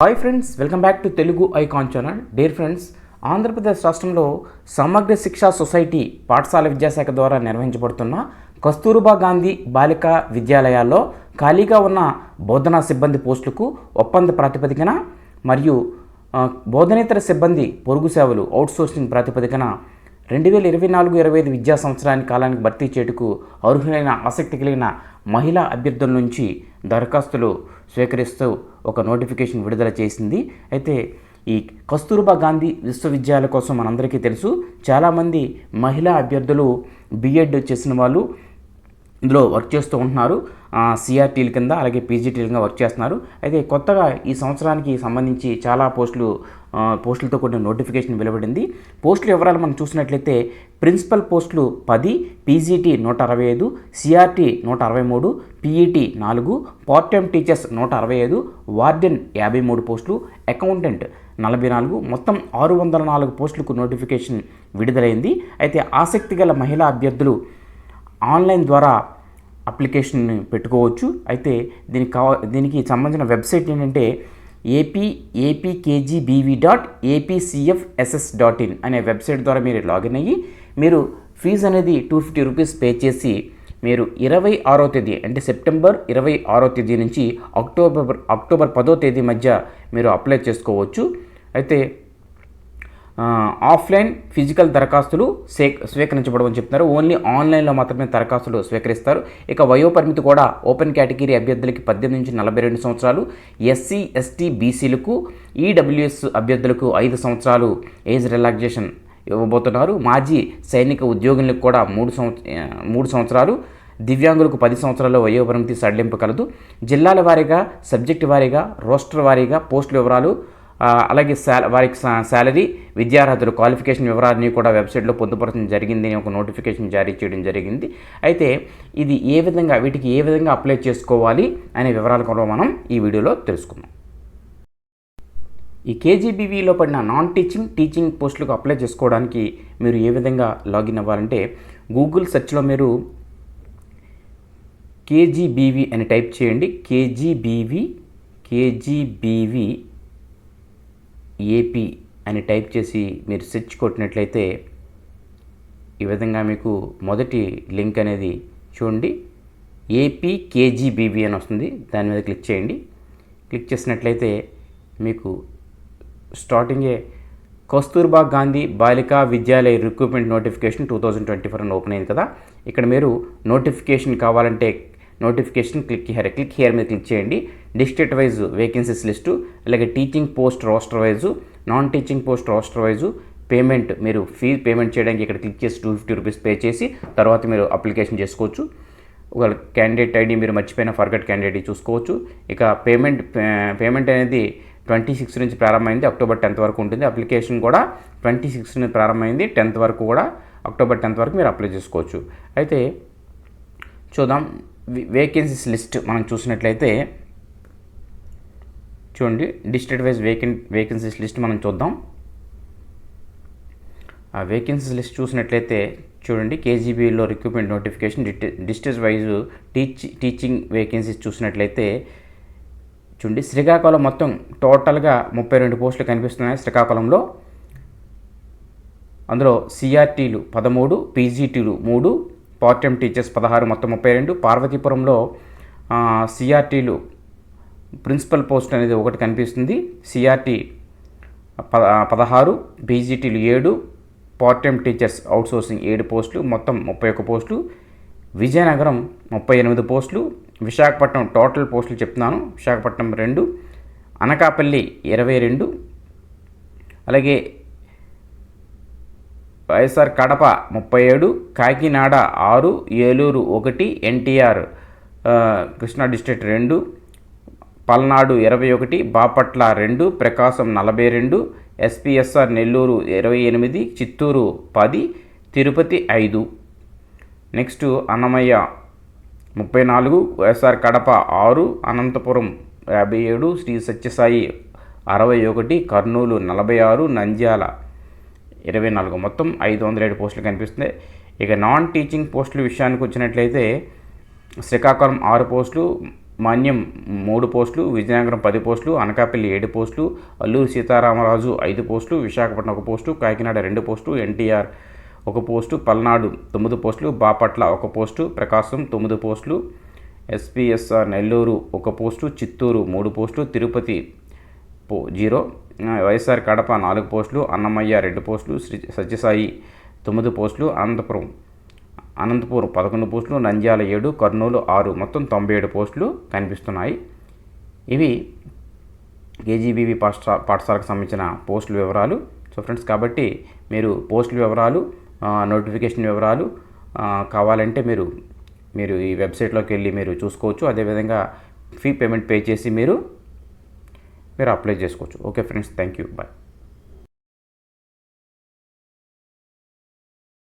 Hi friends welcome back to Telugu icon channel dear friends Andhra Pradesh రాష్ట్రంలో సమగ్ర శిక్షా society పాఠశాల విద్యాశాఖ ద్వారా నిర్వహించబడుతున్న కస్తూర్బా గాంధీ బాలికా విద్యాలయాల్లో ఖాళీగా ఉన్న బోధనా సిబ్బంది పోస్టులకు ఒప్పంద ప్రాతిపదికన మరియు బోధనేతర సిబ్బంది పొరుగు సేవలు అవుట్సోర్సింగ్ ప్రాతిపదికన రెండు వేల ఇరవై నాలుగు ఇరవై ఐదు విద్యా సంవత్సరానికి కాలానికి భర్తీ చేటుకు అర్హులైన ఆసక్తి కలిగిన మహిళా అభ్యర్థుల నుంచి దరఖాస్తులు స్వీకరిస్తూ ఒక నోటిఫికేషన్ విడుదల చేసింది. అయితే ఈ కస్తూర్బా గాంధీ విశ్వవిద్యాలయం కోసం మనందరికీ తెలుసు చాలామంది మహిళా అభ్యర్థులు బీఎడ్ చేసిన వాళ్ళు ఇందులో వర్క్ చేస్తూ ఉంటున్నారు. సిఆర్టీల కింద అలాగే పీజీటీల కింద వర్క్ చేస్తున్నారు. అయితే కొత్తగా ఈ సంవత్సరానికి సంబంధించి చాలా పోస్టులు పోస్టులతో కూడిన నోటిఫికేషన్ వెలువడింది. పోస్టుల వివరాలు మనం చూసినట్లయితే ప్రిన్సిపల్ పోస్టులు పది పీజీటీ నూట అరవై ఐదు సిఆర్టీ నూట అరవై మూడు పీఈటీ నాలుగు పార్ట్ టైం టీచర్స్ నూట అరవై ఐదు వార్డెన్ యాభై మూడు పోస్టులు అకౌంటెంట్ నలభై నాలుగు మొత్తం ఆరు వందల నాలుగు పోస్టులకు నోటిఫికేషన్ విడుదలైంది. అయితే ఆసక్తి గల మహిళా అభ్యర్థులు ఆన్లైన్ ద్వారా అప్లికేషన్ పెట్టుకోవచ్చు. అయితే దీనికి కావ దీనికి సంబంధించిన వెబ్సైట్ ఏంటంటే AP APKGBV dot APCFSS dot in అనే వెబ్సైట్ ద్వారా మీరు లాగిన్ అయ్యి మీరు ఫీజు అనేది టూ ఫిఫ్టీ రూపీస్ పే చేసి మీరు ఇరవై ఆరో తేదీ అంటే సెప్టెంబర్ ఇరవై ఆరో తేదీ నుంచి అక్టోబర్ అక్టోబర్ పదో తేదీ మధ్య మీరు అప్లై చేసుకోవచ్చు. అయితే ఆఫ్లైన్ ఫిజికల్ దరఖాస్తులు సే స్వీకరించబడమని చెప్తున్నారు. ఓన్లీ ఆన్లైన్లో మాత్రమే దరఖాస్తులు స్వీకరిస్తారు. ఇక వయోపరిమితి కూడా ఓపెన్ కేటగిరీ అభ్యర్థులకి పద్దెనిమిది నుంచి నలభై రెండు సంవత్సరాలు ఎస్సీ ఎస్టీ బీసీలకు ఈడబ్ల్యూఎస్ అభ్యర్థులకు ఐదు సంవత్సరాలు ఏజ్ రిలాక్సేషన్ ఇవ్వబోతున్నారు. మాజీ సైనిక ఉద్యోగులకు కూడా మూడు సంవత్సర మూడు సంవత్సరాలు దివ్యాంగులకు పది సంవత్సరాల వయోపరిమితి సడలింపు కలదు. జిల్లాల వారీగా సబ్జెక్టు వారీగా రోస్టర్ వారీగా పోస్టుల వివరాలు అలాగే శాల వారికి శాలరీ విద్యార్హతలు క్వాలిఫికేషన్ వివరాన్ని కూడా వెబ్సైట్లో పొందుపరచడం జరిగింది అని ఒక నోటిఫికేషన్ జారీ చేయడం జరిగింది. అయితే ఇది ఏ విధంగా వీటికి ఏ విధంగా అప్లై చేసుకోవాలి అనే వివరాలు కూడా మనం ఈ వీడియోలో తెలుసుకుందాం. ఈ కేజీబీవీలో పడిన నాన్ టీచింగ్ టీచింగ్ పోస్టులకు అప్లై చేసుకోవడానికి మీరు ఏ విధంగా లాగిన్ అవ్వాలంటే గూగుల్ సెర్చ్లో మీరు కేజీబీవీ అని టైప్ చేయండి. కేజీబీవీ కేజీబీవీ ఏపీ అని టైప్ చేసి మీరు సెర్చ్ కొట్టినట్లయితే ఈ విధంగా మీకు మొదటి లింక్ అనేది చూడండి. ఏపీ కేజీబీబీ అని వస్తుంది. దాని మీద క్లిక్ చేయండి. క్లిక్ చేసినట్లయితే మీకు స్టార్టింగే Kasturba Gandhi Balika Vidyalaya recruitment notification two thousand twenty four అని ఓపెన్ అయింది కదా. ఇక్కడ మీరు నోటిఫికేషన్ కావాలంటే notification click here click here మీద క్లిక్ చేయండి. డిస్ట్రిక్ట్ వైజ్ వేకెన్సీస్ లిస్టు అలాగే teaching post roster wise non teaching post roster wise payment మీరు ఫీ పేమెంట్ చేయడానికి ఇక్కడ క్లిక్ చేసి టూ ఫిఫ్టీ రూపీస్ పే చేసి తర్వాత మీరు అప్లికేషన్ చేసుకోవచ్చు. ఒక క్యాండిడేట్ ఐడి మీరు మర్చిపోయిన ఫర్గట్ క్యాండిడేట్ చూసుకోవచ్చు. ఇక పేమెంట్ పేమెంట్ అనేది ట్వంటీ సిక్స్ నుంచి ప్రారంభమైంది అక్టోబర్ టెన్త్ వరకు ఉంటుంది. అప్లికేషన్ కూడా ట్వంటీ సిక్స్ నుంచి ప్రారంభమైంది టెన్త్ వరకు కూడా అక్టోబర్ టెన్త్ వరకు మీరు అప్లై చేసుకోవచ్చు. అయితే చూద్దాం వేకెన్సీస్ లిస్ట్ మనం చూసినట్లయితే చూడండి district wise vacan vacancies list మనం చూద్దాం. ఆ వేకెన్సీస్ లిస్ట్ చూసినట్లయితే చూడండి కేజీబీలో recruitment notification district wise teach teaching vacancies చూసినట్లయితే చూడండి శ్రీకాకుళం మొత్తం టోటల్గా ముప్పై రెండు పోస్టులు కనిపిస్తున్నాయి శ్రీకాకుళంలో. అందులో సిఆర్టీలు పదమూడు పీజీటీలు మూడు పార్ట్ టైం టీచర్స్ పదహారు మొత్తం ముప్పై రెండు. పార్వతీపురంలో సిఆర్టీలు ప్రిన్సిపల్ పోస్ట్ అనేది ఒకటి కనిపిస్తుంది. సిఆర్టీ పద పదహారు బీజీటీలు ఏడు పార్ట్ టైం టీచర్స్ అవుట్సోర్సింగ్ ఏడు పోస్టులు మొత్తం ముప్పై ఒక్క పోస్టులు. విజయనగరం ముప్పై ఎనిమిది పోస్టులు. విశాఖపట్నం టోటల్ పోస్టులు చెప్తున్నాను. విశాఖపట్నం రెండు అనకాపల్లి ఇరవై రెండు. అలాగే వైఎస్ఆర్ కడప ముప్పై ఏడు కాకినాడ ఆరు ఏలూరు ఒకటి ఎన్టీఆర్ కృష్ణా డిస్ట్రిక్ట్ రెండు. పల్నాడు ఇరవై ఒకటి బాపట్ల రెండు ప్రకాశం నలభై రెండు ఎస్పీఎస్ఆర్ నెల్లూరు ఇరవై ఎనిమిది చిత్తూరు పది తిరుపతి ఐదు. నెక్స్ట్ అన్నమయ్య ముప్పై నాలుగు వైఎస్ఆర్ కడప ఆరు అనంతపురం యాభై ఏడు శ్రీ సత్యసాయి అరవై ఒకటి కర్నూలు నలభై ఆరు నంద్యాల ఇరవై నాలుగు. మొత్తం ఐదు వందల ఏడు పోస్టులు కనిపిస్తున్నాయి. ఇక నాన్ టీచింగ్ పోస్టుల విషయానికి వచ్చినట్లయితే శ్రీకాకుళం ఆరు పోస్టులు మాన్యం మూడు పోస్టులు విజయనగరం పది పోస్టులు అనకాపల్లి ఏడు పోస్టులు అల్లూరు సీతారామరాజు ఐదు పోస్టులు విశాఖపట్నం ఒక పోస్టు కాకినాడ రెండు పోస్టులు ఎన్టీఆర్ ఒక పోస్టు పల్నాడు తొమ్మిది పోస్టులు బాపట్ల ఒక పోస్టు ప్రకాశం తొమ్మిది పోస్టులు ఎస్పీఎస్ఆర్ నెల్లూరు ఒక పోస్టు చిత్తూరు మూడు పోస్టులు తిరుపతి పో జీరో వైఎస్ఆర్ కడప నాలుగు పోస్టులు అన్నమయ్య రెండు పోస్టులు శ్రీ సత్యసాయి తొమ్మిది పోస్టులు అనంతపురం అనంతపూర్ పదకొండు పోస్టులు నంద్యాల ఏడు కర్నూలు ఆరు మొత్తం తొంభై ఏడు పోస్టులు కనిపిస్తున్నాయి. ఇవి కేజీబీవీ పాఠశా పాఠశాలకు సంబంధించిన పోస్టుల వివరాలు. సో ఫ్రెండ్స్ కాబట్టి మీరు పోస్టుల వివరాలు నోటిఫికేషన్ వివరాలు కావాలంటే మీరు మీరు ఈ వెబ్సైట్లోకి వెళ్ళి మీరు చూసుకోవచ్చు. అదేవిధంగా ఫీ పేమెంట్ పే చేసి మీరు మీరు అప్లై చేసుకోవచ్చు. Okay friends thank you bye.